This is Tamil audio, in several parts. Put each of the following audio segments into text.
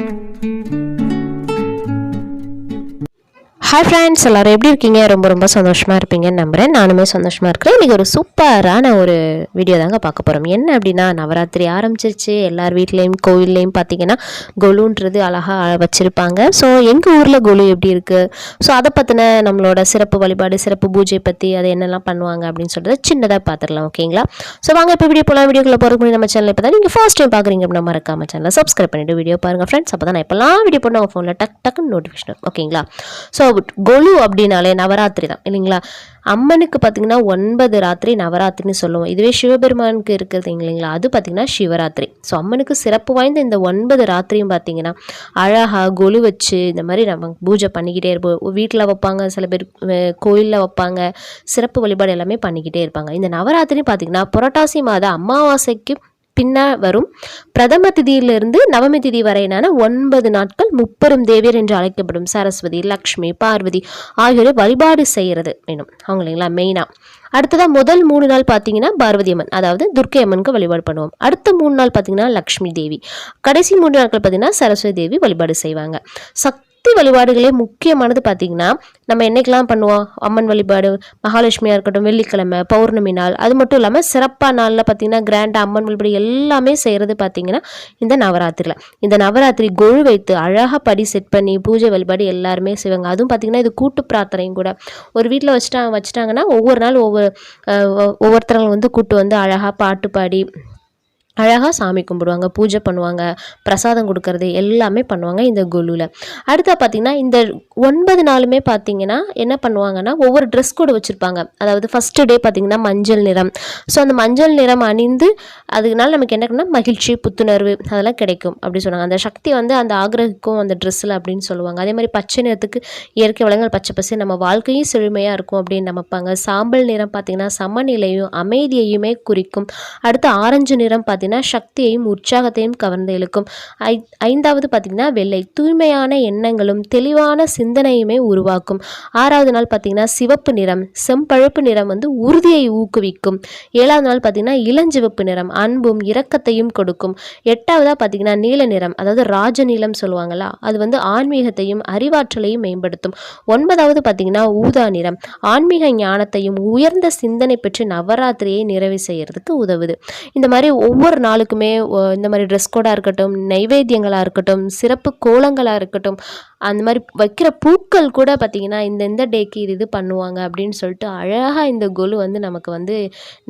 thank you ஹாய் ஃப்ரெண்ட்ஸ் எல்லோரும் எப்படி இருக்கீங்க? ரொம்ப ரொம்ப சந்தோஷமாக இருப்பீங்கன்னு நம்புகிறேன் நானுமே சந்தோஷமாக இருக்கிறேன். இன்றைக்கி ஒரு சூப்பரான ஒரு வீடியோ தாங்க பார்க்க போகிறோம் என்ன அப்படின்னா நவராத்திரி ஆரம்பிச்சிருச்சு. எல்லார் வீட்லேயும் கோவில்லையும் பார்த்தீங்கன்னா கொலுன்றது அழகாக வச்சுருப்பாங்க. ஸோ எங்கள் ஊரில் கொலு எப்படி இருக்குது ஸோ அதை பற்றின நம்மளோட சிறப்பு வழிபாடு சிறப்பு பூஜை பற்றி அதை என்னெல்லாம் பண்ணுவாங்க அப்படின்னு சொல்கிறத சின்னதாக பார்த்துடலாம் ஓகேங்களா? ஸோ வாங்க இப்போ வீடியோ போகலாம் வீடியோக்குள்ள போகிறதுக்கு முன்னாடி நம்ம சேனல் இப்போ தான் நீங்கள் ஃபர்ஸ்ட் டைம் பார்க்குறீங்க அப்படின்னா மறக்காம சேனலை சப்ஸ்கிரைப் பண்ணிவிட்டு வீடியோ பாருங்கள் ஃப்ரெண்ட்ஸ் அப்போ தான் நான் இப்போலாம் வீடியோ போட்டு உங்கள் ஃபோனில் டக் டக்குன்னு நோட்டிஃபிகேஷன் ஓகேங்களா? ஸோ கொலு அப்படின்னாலே நவராத்திரி தான் இல்லைங்களா? அம்மனுக்கு பார்த்தீங்கன்னா ஒன்பது ராத்திரி நவராத்திரின்னு சொல்லுவோம். இதுவே சிவபெருமானுக்கு இருக்கிறது இல்லைங்களா? அது பார்த்தீங்கன்னா சிவராத்திரி. ஸோ அம்மனுக்கு சிறப்பு வாய்ந்த இந்த ஒன்பது ராத்திரியும் பார்த்தீங்கன்னா அழகாக கொலு வச்சு இந்த மாதிரி நம்ம பூஜை பண்ணிக்கிட்டே இருப்போம். வீட்டில் வைப்பாங்க சில பேர் கோயிலில் வைப்பாங்க சிறப்பு வழிபாடு எல்லாமே பண்ணிக்கிட்டே இருப்பாங்க. இந்த நவராத்திரி பார்த்தீங்கன்னா புரட்டாசி மாத அமாவாசைக்கு பின்னால் வரும். பிரதம திதியிலிருந்து நவமி திதி வரையினான ஒன்பது நாட்கள் முப்பெரும் தேவியர் என்று அழைக்கப்படும் சரஸ்வதி லக்ஷ்மி பார்வதி ஆகியோரை வழிபாடு செய்கிறது வேணும் அவங்களீங்களா? மெயினாக அடுத்ததாக முதல் மூணு நாள் பார்த்தீங்கன்னா பார்வதி அம்மன் அதாவது துர்க்கை அம்மனுக்கு வழிபாடு பண்ணுவோம். அடுத்த மூணு நாள் பார்த்தீங்கன்னா லக்ஷ்மி தேவி. கடைசி மூணு நாட்கள் பார்த்தீங்கன்னா சரஸ்வதி தேவி வழிபாடு செய்வாங்க. சக் சக்தி வழிபாடுகளே முக்கியமானது பார்த்தீங்கன்னா நம்ம என்னைக்கெல்லாம் பண்ணுவோம்? அம்மன் வழிபாடு மகாலட்சுமியாக இருக்கட்டும் வெள்ளிக்கிழமை பௌர்ணமி நாள் அது மட்டும் இல்லாமல் சிறப்பாக நாளில் பார்த்தீங்கன்னா கிராண்டாக அம்மன் வழிபாடு எல்லாமே செய்கிறது பார்த்தீங்கன்னா இந்த நவராத்திரியில் இந்த நவராத்திரி கொழு வைத்து அழகாக படி செட் பண்ணி பூஜை வழிபாடு எல்லாருமே செய்வாங்க. அதுவும் பார்த்தீங்கன்னா இது கூட்டு பிரார்த்தனையும் கூட. ஒரு வீட்டில் வச்சுட்டாங்க வச்சுட்டாங்கன்னா ஒவ்வொரு நாள் ஒவ்வொரு ஒவ்வொருத்தரங்க வந்து கூட்டு வந்து அழகாக பாட்டு பாடி அழகாக சாமி கும்பிடுவாங்க பூஜை பண்ணுவாங்க பிரசாதம் கொடுக்கறது எல்லாமே பண்ணுவாங்க இந்த குலுவில் அடுத்தா பார்த்திங்கன்னா இந்த ஒன்பது நாளுமே பார்த்திங்கன்னா என்ன பண்ணுவாங்கன்னா ஒவ்வொரு ட்ரெஸ் கூட வச்சுருப்பாங்க. அதாவது ஃபஸ்ட்டு டே பார்த்திங்கன்னா மஞ்சள் நிறம். ஸோ அந்த மஞ்சள் நிறம் அணிந்து அதுக்குனால நமக்கு என்ன மகிழ்ச்சி புத்துணர்வு அதெல்லாம் கிடைக்கும் அப்படி சொன்னாங்க. அந்த சக்தி வந்து அந்த ஆக்ரகிக்கும் அந்த ட்ரெஸ்ஸில் அப்படின்னு சொல்லுவாங்க. அதே மாதிரி பச்சை நிறத்துக்கு இயற்கை வளங்கள் பச்சை பசு நம்ம வாழ்க்கையும் செழுமையாக இருக்கும் அப்படின்னு நம்பப்பாங்க சாம்பல் நிறம் பார்த்திங்கன்னா சமநிலையும் அமைதியையுமே குறிக்கும். அடுத்து ஆரஞ்சு நிறம் பார்த்திங்கன்னா பார்த்தீங்கன்னா சக்தியையும் உற்சாகத்தையும் கவர்ந்து இழுக்கும். ஐ ஐந்தாவது பார்த்திங்கன்னா வெள்ளை. தூய்மையான எண்ணங்களும் தெளிவான சிந்தனையுமே உருவாக்கும். ஆறாவது நாள் பார்த்திங்கன்னா சிவப்பு நிறம். செம்பழுப்பு நிறம் வந்து உறுதியை ஊக்குவிக்கும். ஏழாவது நாள் பார்த்திங்கன்னா இளஞ்சிவப்பு நிறம். அன்பும் இரக்கத்தையும் கொடுக்கும். எட்டாவதாக பார்த்திங்கன்னா நீல நிறம். அதாவது ராஜ நீளம் சொல்லுவாங்களா அது வந்து ஆன்மீகத்தையும் அறிவாற்றலையும் மேம்படுத்தும். ஒன்பதாவது பார்த்திங்கன்னா ஊதா நிறம். ஆன்மீக ஞானத்தையும் உயர்ந்த சிந்தனை பெற்று நவராத்திரியை நிறைவு செய்யறதுக்கு உதவுது. இந்த மாதிரி ஒவ்வொரு நாளுக்குமே இந்த மாதிரி ட்ரெஸ் கோடாக இருக்கட்டும் நைவேத்தியங்களாக இருக்கட்டும் சிறப்பு கோலங்களாக இருக்கட்டும் அந்த மாதிரி வைக்கிற பூக்கள் கூட பார்த்திங்கன்னா இந்த இந்த டேக்கு இது இது பண்ணுவாங்க அப்படின்னு சொல்லிட்டு அழகாக இந்த கொலு வந்து நமக்கு வந்து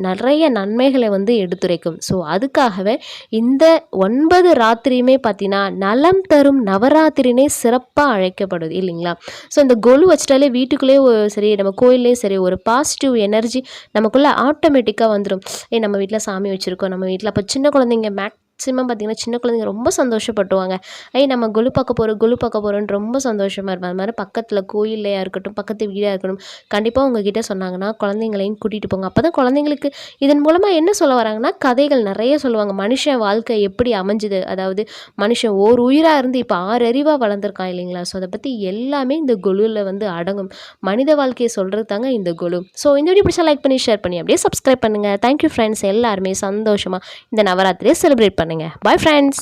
நிறைய நன்மைகளை வந்து எடுத்துரைக்கும். ஸோ அதுக்காகவே இந்த ஒன்பது ராத்திரியுமே பார்த்தீங்கன்னா நலம் தரும் நவராத்திரினே சிறப்பாக அழைக்கப்படுது இல்லைங்களா? ஸோ இந்த கொலு வச்சிட்டாலே வீட்டுக்குள்ளேயே சரி நம்ம கோயில்லேயும் சரி ஒரு பாசிட்டிவ் எனர்ஜி நமக்குள்ளே ஆட்டோமேட்டிக்காக வந்துடும் ஏ நம்ம வீட்டில் சாமி வச்சுருக்கோம் நம்ம வீட்டில் அப்போ சின்ன குழந்தைங்க மேக் மேக்ஸிமம் பார்த்திங்கன்னா சின்ன குழந்தைங்க ரொம்ப சந்தோஷப்பட்டுவாங்க. ஐ நம்ம கொலு பார்க்க போகிறோம் கொலு பார்க்க போகிறோன்னு ரொம்ப சந்தோஷமாக இருப்பாங்க அது மாதிரி பக்கத்தில் கோயிலையாக இருக்கட்டும் பக்கத்து வீடாக இருக்கட்டும் கண்டிப்பாக உங்ககிட்ட சொன்னாங்கன்னா குழந்தைங்களையும் கூட்டிகிட்டு போங்க. அப்போ தான் குழந்தைங்களுக்கு இதன் மூலமாக என்ன சொல்ல வராங்கன்னா கதைகள் நிறைய சொல்லுவாங்க. மனுஷன் வாழ்க்கை எப்படி அமைஞ்சுது? அதாவது மனுஷன் ஓர் உயிராக இருந்து இப்போ ஆறு அறிவாக வளர்ந்துருக்கான் இல்லைங்களா? ஸோ அதை பற்றி எல்லாமே இந்த கொலுவில் வந்து அடங்கும். மனித வாழ்க்கையை சொல்கிறது தாங்க இந்த கொலு. ஸோ இந்த வீடியோ பிடிச்சா லைக் பண்ணி ஷேர் பண்ணி அப்படியே சப்ஸ்கிரைப் பண்ணுங்கள் தேங்க்யூ ஃப்ரெண்ட்ஸ் எல்லாருமே சந்தோஷமாக இந்த நவராத்திரியை செலிப்ரேட் பண்ணுங்கள் பாய் ஃப்ரெண்ட்ஸ்